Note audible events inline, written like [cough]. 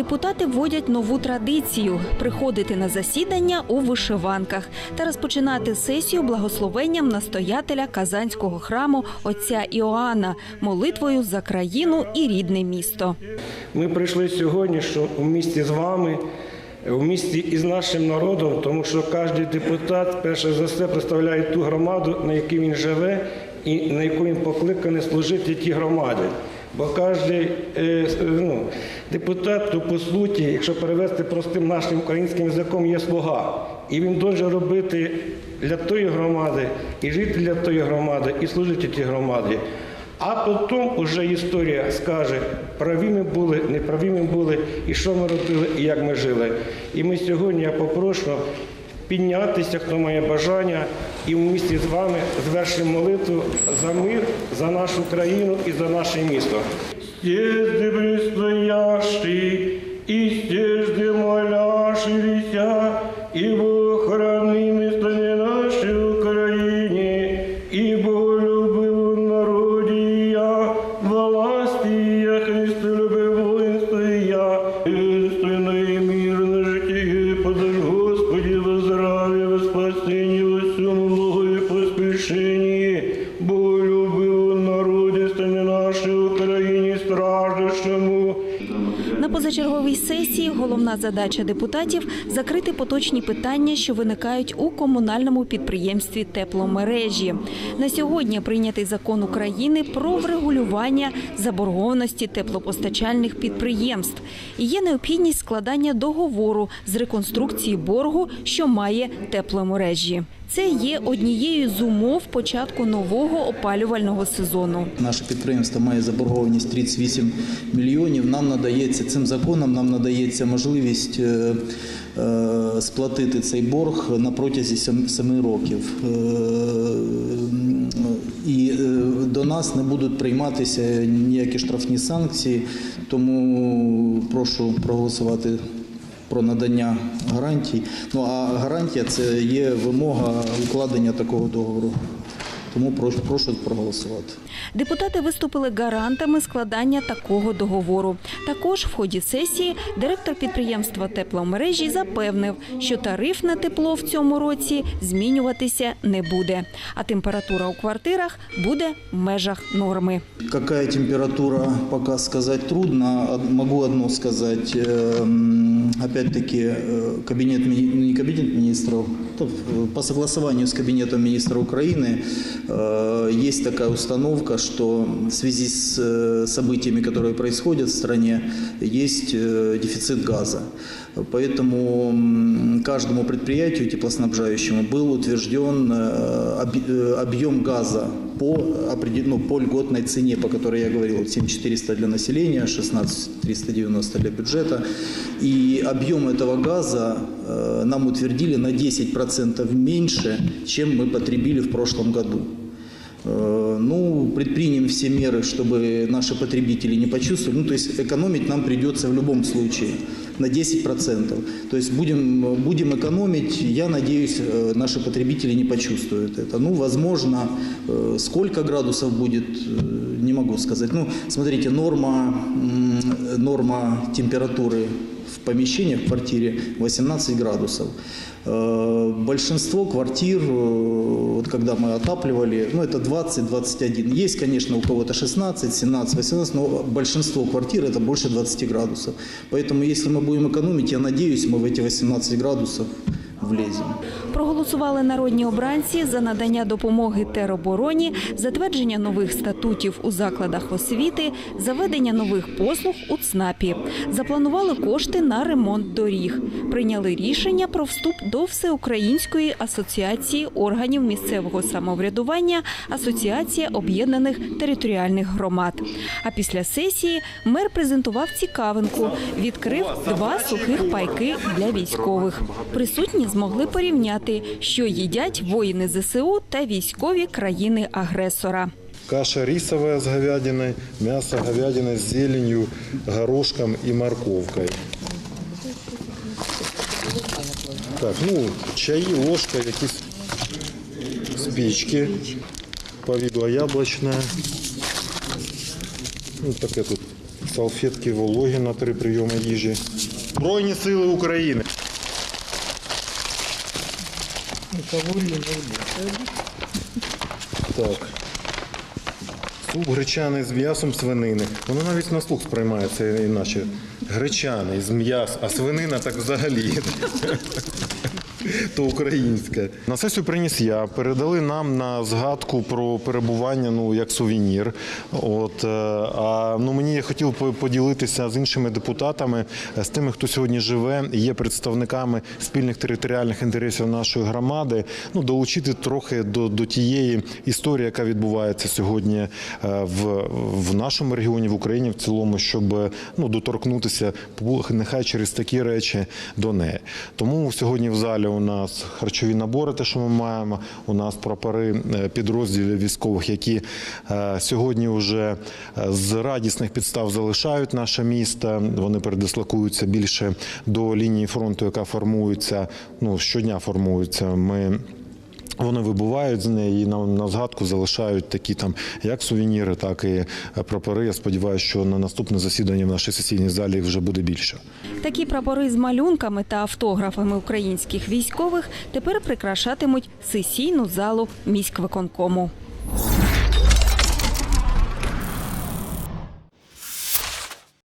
Депутати вводять нову традицію приходити на засідання у вишиванках та розпочинати сесію благословенням настоятеля Казанського храму отця Іоанна, молитвою за країну і рідне місто. Ми прийшли сьогодні, що у місті з вами, у місті із нашим народом, тому що кожен депутат, перше за все, представляє ту громаду, на якій він живе, і на яку він покликаний служити тій громаді. Бо кожен ну, депутат, то по суті, якщо перевести простим нашим українським язиком, є слуга. І він може робити для тої громади, і жити для тої громади, і служити тій громаді. А потім уже історія скаже, праві ми були, неправі ми були, і що ми робили, і як ми жили. І ми сьогодні я попрошу піднятися, хто має бажання, і в місті з вами звершимо молитву за мир, за нашу країну і за наше місто. Стежди предстоящий, і стежди моляшися, і Бог храни місто нашій Україні, і Бог любив у народі я, власті я, Христу любив воїнство я, істинно і мирне житті, подай Господі во здраві, во спасінні, головна задача депутатів закрити поточні питання, що виникають у комунальному підприємстві тепломережі. На сьогодні прийнятий закон України про врегулювання заборгованості теплопостачальних підприємств. І є необхідність складання договору з реконструкції боргу, що має тепломережі. Це є однією з умов початку нового опалювального сезону. Наше підприємство має заборгованість 38 мільйонів. Нам надається цим законом, нам надається можливість е, е, сплатити цей борг на протязі 7 років. Е, І до нас не будуть прийматися ніякі штрафні санкції, тому прошу проголосувати про надання гарантій. Ну а гарантія це є вимога укладення такого договору. Тому прошу, прошу проголосувати. Депутати виступили гарантами складання такого договору. Також в ході сесії директор підприємства тепломережі запевнив, що тариф на тепло в цьому році змінюватися не буде, а температура у квартирах буде в межах норми. Какая температура, пока сказать трудно. Од- Могу одно сказать. Эм, Опять-таки, э, кабинет, мини- не кабинет министров, то, э, по согласованию с кабинетом министра Украины э, есть такая установка, что в связи с э, событиями, которые происходят в стране, есть э, дефицит газа. Поэтому каждому предприятию теплоснабжающему был утвержден э, об- э, объем газа по, ну, по льготной цене, по которой я говорил, 7400 для населения, 16390 для бюджета. И объем этого газа э, нам утвердили на 10% меньше, чем мы потребили в прошлом году. Э, Ну, предпримем все меры, чтобы наши потребители не почувствовали. Ну, то есть экономить нам придется в любом случае на 10%. То есть будем, будем экономить, я надеюсь, э, наши потребители не почувствуют это. Ну, возможно, э, сколько градусов будет, э, не могу сказать. Ну, смотрите, норма, м, норма температуры в помещениях в квартире 18 градусов. Э, Большинство квартир, э, вот когда мы отапливали, ну это 20-21. Есть, конечно, у кого-то 16, 17, 18, но большинство квартир это больше 20 градусов. Поэтому если мы будем экономить, я надеюсь, мы в эти 18 градусов влезем. Проголосували народні обранці за надання допомоги теробороні, затвердження нових статутів у закладах освіти, заведення нових послуг у ЦНАПі. Запланували кошти на ремонт доріг. Прийняли рішення про вступ до Всеукраїнської асоціації органів місцевого самоврядування Асоціація об'єднаних територіальних громад. А після сесії мер презентував цікавинку, відкрив два сухих пайки для військових. Присутні змогли порівняти, що їдять воїни ЗСУ та військові країни-агресора. Каша рисовая с говядиной, мясо говядины с зеленью, горошком и морковкой. Так, ну, чаї, ложка, якісь спички, повидло яблочное. Ну, таке тут салфетки вологі на три прийоми їжі. Збройні сили України. Так. Суп гречаний з м'ясом свинини. Воно навіть на слух сприймається іначе. Гречаний з м'яс, а свинина так взагалі. [laughs] То українське. На сесію приніс я. Передали нам на згадку про перебування ну, як сувенір. От, е, а ну, мені я хотів по- поділитися з іншими депутатами, е, з тими, хто сьогодні живе, і є представниками спільних територіальних інтересів нашої громади. Ну, долучити трохи до, до тієї історії, яка відбувається сьогодні е, в, в нашому регіоні, в Україні в цілому, щоб ну, доторкнутися нехай через такі речі до неї. Тому сьогодні в залі у нас харчові набори, те, що ми маємо. У нас прапори е, підрозділів військових, які е, сьогодні вже е, з радісних підстав залишають наше місто. Вони передислокуються більше до лінії фронту, яка формується. Ну щодня формується. Ми вони вибувають з неї і на, на згадку залишають такі там як сувеніри, так і е, прапори. Я сподіваюся, що на наступне засідання в нашій сесійній залі вже буде більше. Такі прапори з малюнками та автографами українських військових тепер прикрашатимуть сесійну залу міськвиконкому.